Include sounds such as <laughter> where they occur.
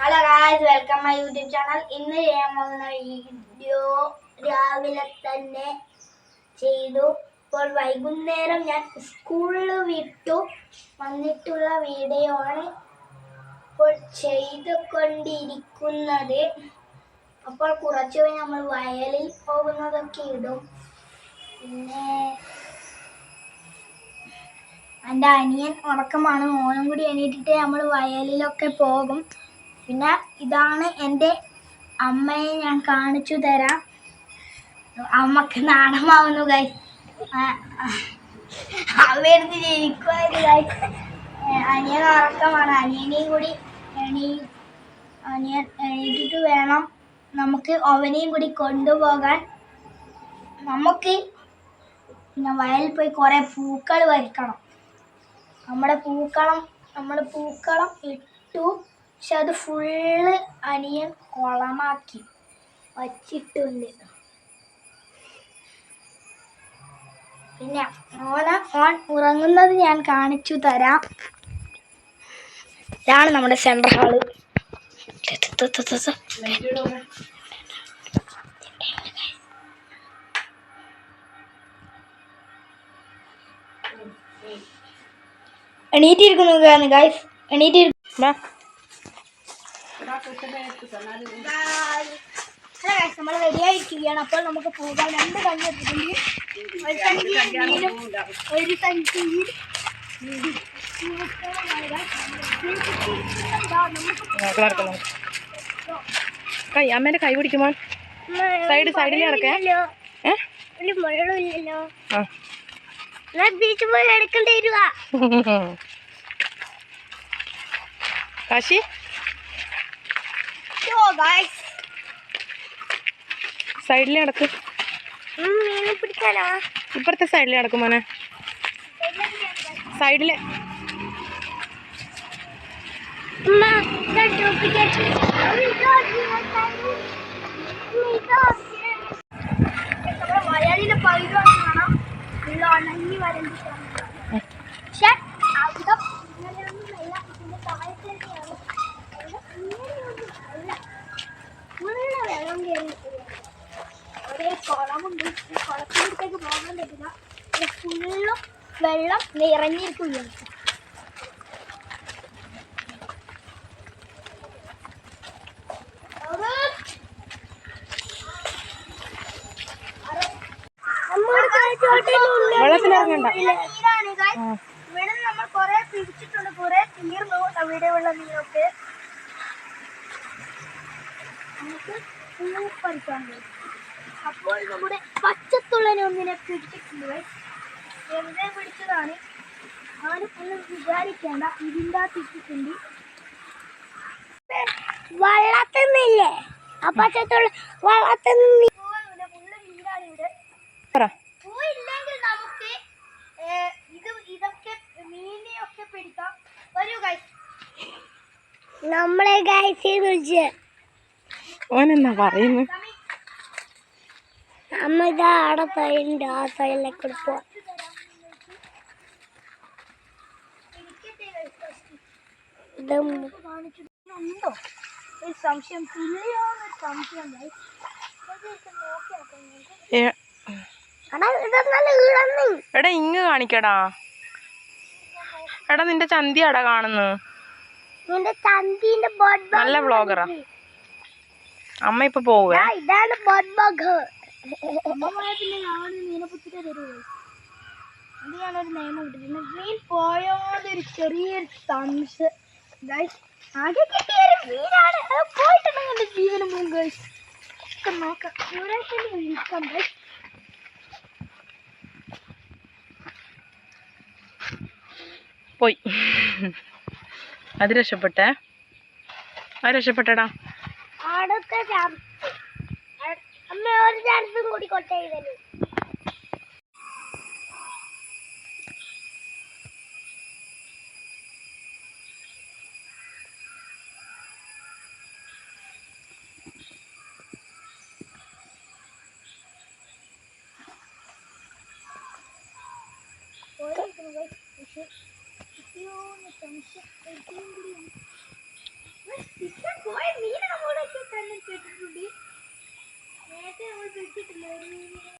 Hello guys welcome my YouTube channel ഇന്ന് ചെയ്യാൻ പോകുന്ന വീഡിയോ രാവിലെ തന്നെ ചെയ്തു. ഇപ്പോൾ വൈകുന്നേരം ഞാൻ സ്കൂളിൽ വിട്ടു. വന്നിട്ടുള്ള വീഡിയോ ആണ് ഇപ്പോൾ ചെയ്തുകൊണ്ടിരിക്കുന്നത്. അപ്പോൾ കുറച്ച് നമ്മൾ വയലിൽ പോകുന്നതൊക്കെ ഇടും. പിന്നെ എന്റെ അനിയൻ ഉറക്കമാണ്. മോനും കൂടി എണീറ്റിട്ട് നമ്മൾ വയലിലൊക്കെ പോകും. പിന്നെ ഇതാണ് എന്റെ അമ്മയെ ഞാൻ കാണിച്ചു തരാം. അമ്മയ്ക്ക് നാണമാവുന്നു കൈ അമ്മയെടുത്ത് ജനിക്കുമായിരുന്നു കൈ അനിയൻ ഉറക്കമാണ്. അനിയനെയും കൂടി എണീ അനിയൻ എണീറ്റിട്ട് വേണം നമുക്ക് അവനെയും കൂടി കൊണ്ടുപോകാൻ. നമുക്ക് പിന്നെ വയലിൽ പോയി കുറേ പൂക്കൾ വരയ്ക്കണം നമ്മുടെ പൂക്കളം നമ്മുടെ പൂക്കളം ഇട്ടു പക്ഷെ അത് ഫുള്ള് അനിയൻ കുളമാക്കി വച്ചിട്ടുണ്ട്. പിന്നെ ഓന ഓൺ ഉറങ്ങുന്നത് ഞാൻ കാണിച്ചു തരാം. ഇതാണ് നമ്മുടെ സെൻട്രൽ ഹാൾ എണീറ്റിരിക്കുന്നു ഗായ്സ് എണീറ്റിരിക്കുന്നു. നമ്മൾ റെഡിയായിരിക്കുകയാണ് അപ്പോൾ നമുക്ക് പോകാൻ രണ്ട് കഞ്ഞി എടുത്തിട്ടുണ്ട്. ഒരു സഞ്ചി മീനും ഒരു സഞ്ചി കൈ അമ്മേന്റെ കൈ പിടിക്കുമോ സൈഡ് സൈഡിൽ ഇറക്കേ ബീച്ച് പോയി എടുക്കേണ്ടി വരുക. <laughs> കാശി? സൈഡിൽ നടക്ക്. ഇപ്പുറത്തെ സൈഡിൽ കിടക്കും മോനെ. സൈഡിൽ. അവിടെ ഇങ്ങനെയൊന്നുമല്ല ഫുള്ള് വെള്ളം കയറിയിട്ടില്ല ഒരേ കുളമുണ്ട് ഈ കുളത്തിനടുത്തേക്ക് പോകാൻ പറ്റില്ല ഫുള്ളും വെള്ളം നിറഞ്ഞിരിക്കുകയാണ് വെള്ളത്തിലിറങ്ങണ്ട. ഇവിടെ നമ്മൾ കൊറേ പിടിച്ചിട്ടുണ്ട് കൊറേ തീർന്നു അവിടെയുള്ള മീനൊക്കെ നമുക്ക് പൂപ്പറിക്കാൻ കഴിയും. അപ്പോൾ നമ്മുടെ പച്ചത്തുള്ളനെ ഒന്നിനെ പിടിച്ചിട്ടുണ്ട്. വെറുതെ പിടിച്ചതാണ്? ആരും ഒന്നും വിചാരിക്കേണ്ട ഇതിന്റെ തിട്ടിട്ടുണ്ട് വള്ളത്തുന്നില്ലേ? ആ പച്ചത്തുള്ള പറ. പൂവില്ലെങ്കിൽ നമുക്ക് ഇത് ഇതൊക്കെ മീനെയൊക്കെ പിടിക്കാം. വരൂ ഗൈസ് നമ്മളെ ഗൈസ് ഓനെന്നാ പറയുന്നു? അമ്മ ഇതാ തൈണ്ട് ആ ഉണ്ടോ ഒരു സംശയം എടാ ഇങ്ങ് കാണിക്കടാ. എടാ നിന്റെ ചന്തിയാടാ കാണുന്നു നിന്റെ ചന്തിന്റെ ബോട്ട് നല്ല വ്ളോഗറാ അമ്മ ഇപ്പൊ പോവേ? ഇതാണ് ഞാനൊരു നിയമം പോയോന്നൊരു ചെറിയൊരു തംസ് ആകെ കിട്ടിയൊരു അത് പോയിട്ടുണ്ടെങ്കിൽ എന്റെ ജീവനും പോകും ഗൈസ് ഒക്കെ നോക്കാം ഇവിടെ വിളിക്കാം ഗൈസ് പോയി. അത് രക്ഷപ്പെട്ടേ? അത് രക്ഷപ്പെട്ടടാ. അടുത്ത ചാൻസ് അമ്മ ഒരു ചാൻസും കൂടി കൊട്ട ചെയ്തല്ലോ സംശയം പോയ മീൻ നമ്മളോടൊക്കെ കണ്ണിൽ കേട്ടിട്ടുണ്ട് നേരത്തെ നമ്മൾ പിടിച്ചിട്ടില്ല. ഒരു മീനെ